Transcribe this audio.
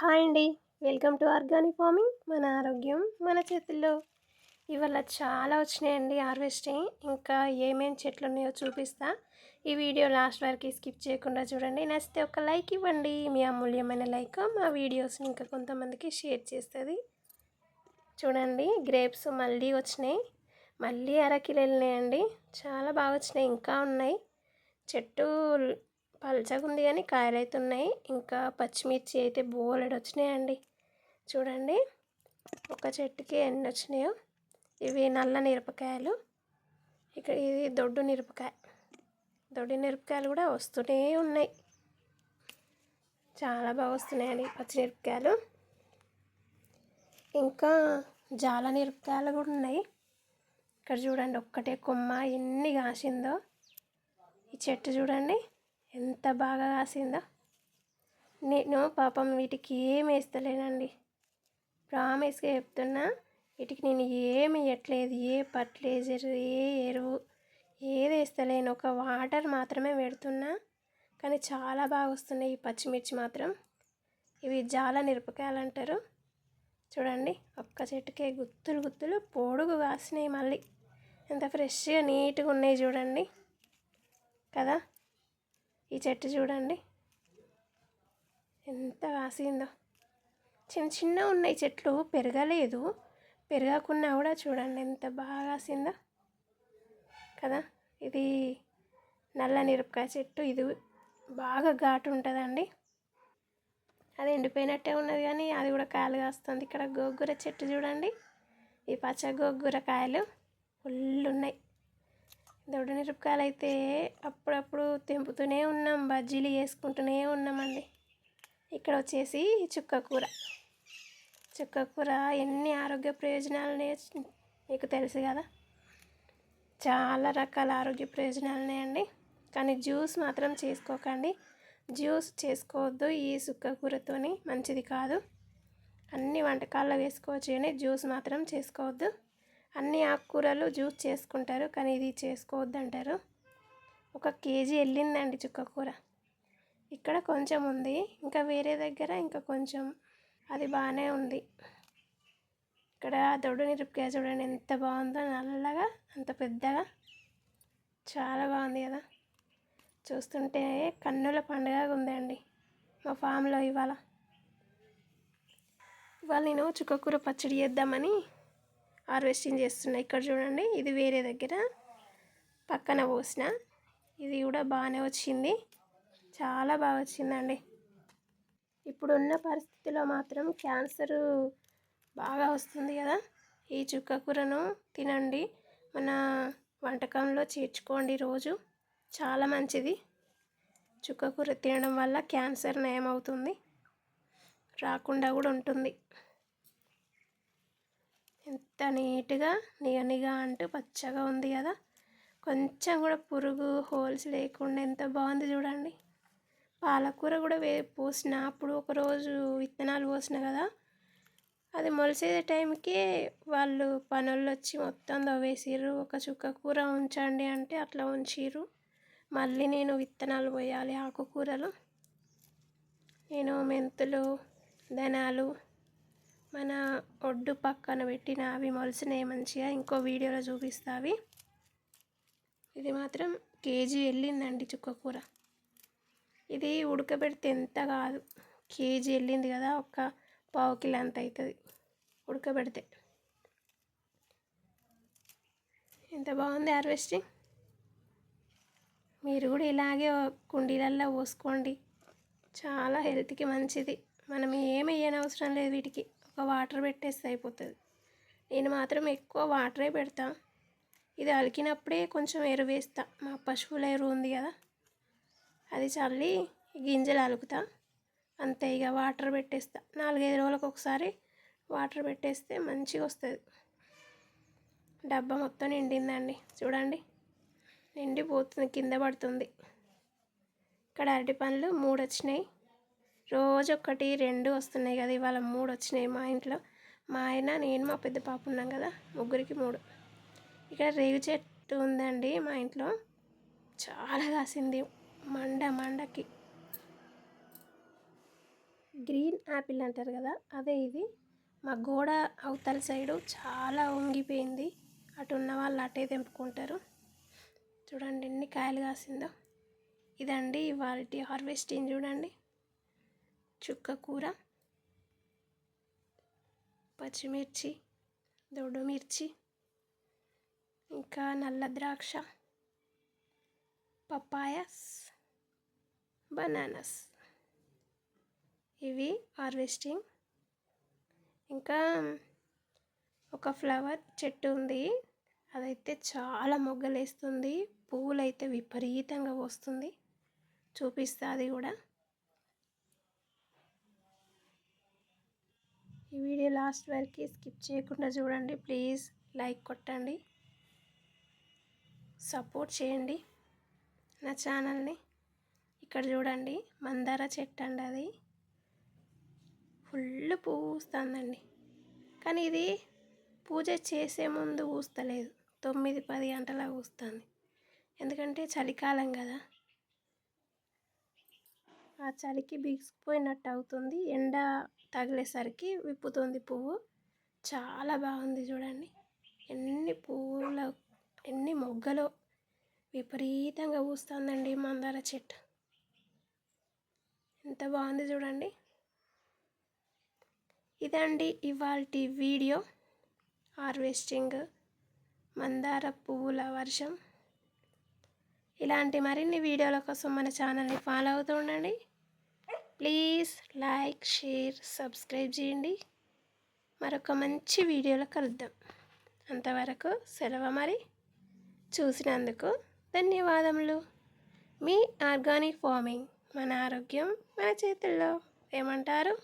Hi అండి. Welcome to organic farming. మన ఆరోగ్యం మన చేతుల్లో. ఇవాళ చాలా వచ్చినాయండి హార్వెస్టింగ్ ఇంకా ఏమేమి చెట్లు ఉన్నాయో చూపిస్తా. ఈ వీడియో లాస్ట్ వరకు స్కిప్ చేయకుండా చూడండి. నచ్చితే ఒక లైక్ ఇవ్వండి. మీ అమూల్యమైన లైక్ మా వీడియోస్ని ఇంకా కొంతమందికి షేర్ చేస్తుంది. చూడండి గ్రేప్స్ మళ్ళీ వచ్చినాయి. మళ్ళీ అరకిలు వెళ్ళినాయండి చాలా బాగా వచ్చినాయి. ఇంకా ఉన్నాయి. చెట్టు పల్చగా ఉంది కానీ కాయలు అయితే ఉన్నాయి ఇంకా పచ్చిమిర్చి అయితే బోలెడు వచ్చినాయండి. చూడండి. ఒక చెట్టుకి ఎన్ని వచ్చినాయో. ఇవి నల్ల మిరపకాయలు. ఇక్కడ ఇది దొడ్డు మిరపకాయ. దొడ్డు మిరపకాయలు కూడా వస్తూనే ఉన్నాయి. చాలా బాగా వస్తున్నాయండి పచ్చిమిరపకాయలు ఇంకా జాల మిరపకాయలు కూడా ఉన్నాయి. ఇక్కడ చూడండి ఒక్కటే కొమ్మ ఎన్ని కాసిందో. ఈ చెట్టు చూడండి. ఎంత బాగా కాసిందో నేను పాపం వీటికి ఏం వేస్తలేనండి. ప్రామిస్గా చెప్తున్నా వీటికి నేను ఏమి వేయట్లేదు ఏ ఫర్టిలైజర్ ఏ ఎరువు ఏది వేస్తలేను. ఒక వాటర్ మాత్రమే పెడుతున్నా కానీ చాలా బాగా వస్తున్నాయి ఈ పచ్చిమిర్చి మాత్రం. ఇవి జాల మిరపకాయలు అంటారు. చూడండి ఒక్క చెట్టుకే గుత్తులు గుత్తులు పొడుగు కాసినాయి మళ్ళీ. ఎంత ఫ్రెష్గా నీట్గా ఉన్నాయి చూడండి. కదా? ఈ చెట్టు చూడండి. ఎంత కాసిందో. చిన్న చిన్న ఉన్నాయి చెట్లు పెరగలేదు. పెరగకున్నా కూడా చూడండి ఎంత బాగా కాసిందో. కదా? ఇది నల్ల మిరపకాయ చెట్టు. ఇది బాగా ఘాటు ఉంటుందండి. అది ఎండిపోయినట్టే ఉన్నది కానీ అది కూడా కాయలు కాస్తుంది. ఇక్కడ గోగ్గుర చెట్టు చూడండి. ఈ పచ్చ గోగ్గుర కాయలు ఫుల్ ఉన్నాయి. దొడ్డ మిరపకాయలు అయితే అప్పుడప్పుడు తెంపుతూనే ఉన్నాం బజ్జీలు వేసుకుంటూనే ఉన్నామండి. ఇక్కడ వచ్చేసి చుక్క కూర. చుక్క కూర ఎన్ని ఆరోగ్య ప్రయోజనాలు మీకు తెలుసు కదా? చాలా రకాల ఆరోగ్య ప్రయోజనాలు ఉన్నాయండి కానీ జ్యూస్ మాత్రం చేసుకోకండి. జ్యూస్ చేసుకోవద్దు ఈ చుక్క కూరతోని మంచిది కాదు. అన్ని వంటకాల్లో వేసుకోవచ్చు కానీ జ్యూస్ మాత్రం చేసుకోవద్దు. అన్ని ఆకుకూరలు జ్యూస్ చేసుకుంటారు కానీ ఇది చేసుకోవద్దంటారు. ఒక కేజీ వెళ్ళిందండి చుక్కకూర ఇక్కడ కొంచెం ఉంది ఇంకా వేరే దగ్గర ఇంకా కొంచెం అది బాగానే ఉంది. ఇక్కడ దొడ్డు నిరుపుకాయ చూడండి ఎంత బాగుందో నల్లగా అంత పెద్దగా. చాలా బాగుంది కదా. చూస్తుంటే కన్నుల పండుగ ఉందండి మా ఫామ్లో ఇవాళ. ఇవాళ నేను చుక్కకూర పచ్చడి చేద్దామని హార్వెస్టింగ్ చేస్తున్నా. ఇక్కడ చూడండి ఇది వేరే దగ్గర పక్కన పోసిన. ఇది కూడా బాగానే వచ్చింది. చాలా బాగా వచ్చిందండి. ఇప్పుడున్న పరిస్థితిలో మాత్రం క్యాన్సర్ బాగా వస్తుంది కదా. ఈ చుక్క కూరను తినండి. మన వంటకంలో చేర్చుకోండి రోజు. చాలా మంచిది. చుక్క కూర తినడం వల్ల క్యాన్సర్ నయమవుతుంది. రాకుండా కూడా ఉంటుంది. ఎంత నీట్గా నిగనిగా అంటూ పచ్చగా ఉంది కదా. కొంచెం కూడా పురుగు హోల్స్ లేకుండా ఎంత బాగుంది చూడండి. పాలకూర కూడా వే పోసిన. అప్పుడు ఒకరోజు విత్తనాలు పోసిన కదా. అది మొలిసే టైంకి వాళ్ళు పనులు వచ్చి మొత్తం దవ్వేసిర్రు ఒక చుక్క కూర ఉంచండి అంటే అట్లా ఉంచిర్రు. మళ్ళీ నేను విత్తనాలు పోయాలి ఆకుకూరలు. నేను మెంతులు ధనాలు మన ఒడ్డు పక్కన పెట్టిన అవి మొలిసినాయి మంచిగా ఇంకో వీడియోలో చూపిస్తావి ఇది మాత్రం కేజీ వెళ్ళిందండి చుక్కకూర ఇది ఉడకబెడితే ఎంత కాదు. కేజీ వెళ్ళింది కదా ఒక పావు కిలో అంత అవుతుంది ఉడకబెడితే. ఎంత బాగుంది హార్వెస్టింగ్? మీరు కూడా ఇలాగే కుండీలల్లో పోసుకోండి. చాలా హెల్త్కి మంచిది. మనం ఏమి వేయనవసరం లేదు వీటికి. ఒక వాటర్ పెట్టేస్తే అయిపోతుంది. నేను మాత్రం ఎక్కువ వాటరే పెడతా. ఇది అలికినప్పుడే కొంచెం ఎరువు వేస్తా. మా పశువుల ఎరువు ఉంది కదా అది చల్లి గింజలు అలుకుతా. అంతే ఇక వాటర్ పెట్టేస్తా. నాలుగైదు రోజులకు ఒకసారి వాటర్ పెట్టేస్తే మంచిగా వస్తుంది. డబ్బా మొత్తం నిండిందండి. చూడండి నిండిపోతుంది కింద పడుతుంది. ఇక్కడ అరటి పండ్లు మూడు వచ్చినాయి రోజు ఒకటి రెండు వస్తున్నాయి కదా ఇవాళ మూడు వచ్చినాయి మా ఇంట్లో. మా ఆయన నేను మా పెద్ద పాప ఉన్నాం కదా ముగ్గురికి మూడు. ఇక్కడ రేగు చెట్టు ఉందండి మా ఇంట్లో. చాలా కాసింది మండ మండకి. గ్రీన్ యాపిల్ అంటారు కదా అదే ఇది. మా గోడ అవతల సైడు చాలా వంగిపోయింది అటు ఉన్న వాళ్ళు అటే తెంపుకుంటారు. చూడండి ఎన్ని కాయలు కాసిందో. ఇదండి వాళ్ళ హార్వెస్టింగ్ చూడండి. చుక్క కూర పచ్చిమిర్చి దొడ్డు మిర్చి ఇంకా నల్ల ద్రాక్ష పపాయస్ బనానాస్. ఇవి హార్వెస్టింగ్. ఇంకా ఒక ఫ్లవర్ చెట్టు ఉంది. అదైతే చాలా మొగ్గలేస్తుంది. పువ్వులైతే విపరీతంగా వస్తుంది. చూపిస్తుంది కూడా. ఈ వీడియో లాస్ట్ వరకు స్కిప్ చేయకుండా చూడండి. ప్లీజ్ లైక్ కొట్టండి. సపోర్ట్ చేయండి. నా ఛానల్ని ఇక్కడ చూడండి. మందార చెట్టు అండి అది. ఫుల్ పువ్వు పూస్తుందండి కానీ ఇది పూజ చేసే ముందు పూస్తలేదు తొమ్మిది పది గంటల పూస్తుంది ఎందుకంటే చలికాలం కదా. ఆ చలికి బిగిసిపోయినట్టు అవుతుంది. ఎండ తగిలేసరికి విప్పుతుంది పువ్వు. చాలా బాగుంది చూడండి. ఎన్ని పువ్వుల ఎన్ని మొగ్గలు విపరీతంగా పూస్తుందండి మందార చెట్టు. ఎంత బాగుంది చూడండి. ఇదండి ఇవాళ వీడియో. హార్వెస్టింగ్ మందార పువ్వుల వర్షం. ఇలాంటి మరిన్ని వీడియోల కోసం మన ఛానల్ని ఫాలో అవుతూ ఉండండి. ప్లీజ్ లైక్ షేర్ సబ్స్క్రైబ్ చేయండి. మరొక మంచి వీడియోలో కలుద్దాం. అంతవరకు సెలవు మరి. చూసినందుకు ధన్యవాదములు. మీ ఆర్గానిక్ ఫార్మింగ్ మన ఆరోగ్యం మన చేతుల్లో ఏమంటారు?